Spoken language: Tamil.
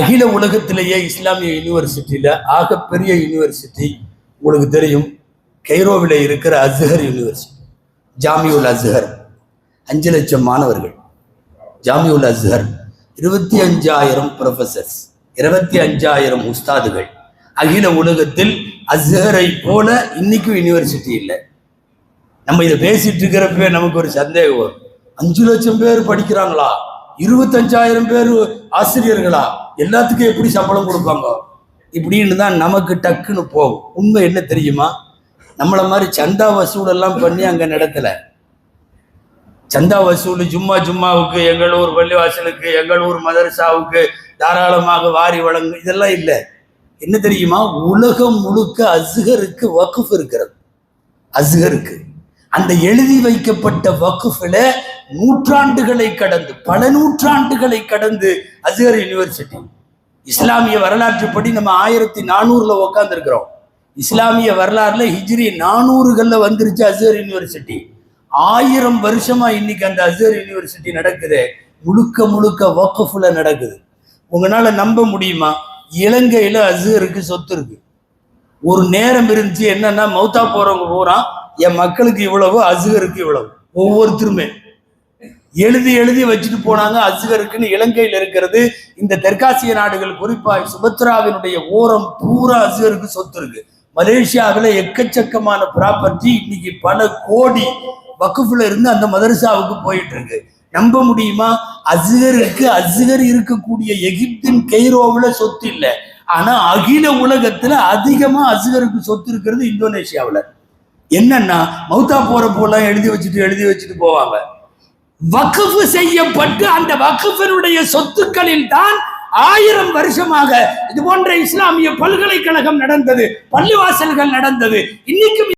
அகில உலகத்திலேயே இஸ்லாமிய யூனிவர்சிட்டியில் ஆகப்பெரிய யூனிவர்சிட்டி உங்களுக்கு தெரியும். கைரோவில் இருக்கிற அஸ்ஹர் யூனிவர்சிட்டி ஜாமியுல் அஸ்ஹர். அஞ்சு லட்சம் மாணவர்கள். Jamiul Azhar. இருபத்தி அஞ்சாயிரம் ப்ரொஃபசர்ஸ் இருபத்தி அஞ்சாயிரம் உஸ்தாதுகள். அகில உலகத்தில் அஸ்ஹரை போல இன்னைக்கும் யூனிவர்சிட்டி இல்லை. நம்ம இதை பேசிட்டு இருக்கிறப்ப நமக்கு ஒரு சந்தேகம் வரும். அஞ்சு லட்சம் பேர் படிக்கிறாங்களா? இருபத்தஞ்சாயிரம் பேர் ஆசிரியர்களா? எல்லாத்துக்கும் எப்படி சம்பளம் கொடுப்பாங்க? இப்படின்னு தான் நமக்கு டக்குன்னு போகும். உண்மை என்ன தெரியுமா? நம்மளை மாதிரி சந்தா வசூலெல்லாம் பண்ணி அங்க நடத்தல. சந்தா வசூல் ஜும்மா ஜும்மாவுக்கு எங்கள் ஊர் பள்ளிவாசலுக்கு எங்கள் ஊர் மதரசாவுக்கு தாராளமாக வாரி வழங்கு இதெல்லாம் இல்லை. என்ன தெரியுமா? உலகம் முழுக்க அசுகருக்கு வக்குஃப் இருக்கிறது. அசுகருக்கு அந்த எழுதி வைக்கப்பட்ட வக்குஃபில் நூற்றாண்டுகளை கடந்து பல நூற்றாண்டுகளை கடந்து அஸ்கர் யூனிவர்சிட்டி. இஸ்லாமிய வரலாற்றுப்படி நம்ம ஆயிரத்தி நானூறுல உக்காந்துருக்கிறோம். இஸ்லாமிய வரலாறுல ஹிஜ்ரி நானூறுகள்ல வந்துருச்சு அஸ்ஹர் யூனிவர்சிட்டி. ஆயிரம் வருஷமா இன்னைக்கு அந்த அஸ்ஹர் யூனிவர்சிட்டி நடக்குது. முழுக்க முழுக்க வக்கஃபுல நடக்குது. உங்களால நம்ப முடியுமா? இலங்கையில அஸ்ஹருக்கு சொத்து இருக்கு. ஒரு நேரம் இருந்துச்சு என்னன்னா மௌத்தா போறவங்க பூரா என் மக்களுக்கு இவ்வளவு அசுகருக்கு இவ்வளவு. ஒவ்வொருத்தருமே. எழுதி எழுதி வச்சுட்டு போனாங்க. அசுகருக்குன்னு இலங்கையில் இருக்கிறது. இந்த தெற்காசிய நாடுகள் குறிப்பாக சுபத்ராவினுடைய ஓரம் பூரா அசுகருக்கு சொத்து இருக்கு. மலேசியாவில் எக்கச்சக்கமான ப்ராப்பர்ட்டி இன்னைக்கு பல கோடி வக்குஃபில் இருந்து அந்த மதரசாவுக்கு போயிட்டு இருக்கு. நம்ப முடியுமா? அசுகருக்கு அசுகர் இருக்கக்கூடிய எகிப்தின் கெய்ரோவில் சொத்து இல்லை. ஆனா அகில உலகத்துல அதிகமா அசுகருக்கு சொத்து இருக்கிறது இந்தோனேஷியாவில். என்னன்னா மௌத்தா போற போலாம் எழுதி வச்சுட்டு எழுதி வச்சுட்டு போவாங்க. வக்குஃபு செய்யப்பட்டு அந்த வக்குஃபினுடைய சொத்துக்களில் தான் ஆயிரம் வருஷமாக இது போன்ற இஸ்லாமிய பல்கலைக்கழகம் நடந்தது பள்ளிவாசல்கள் நடந்தது. இன்னைக்கும்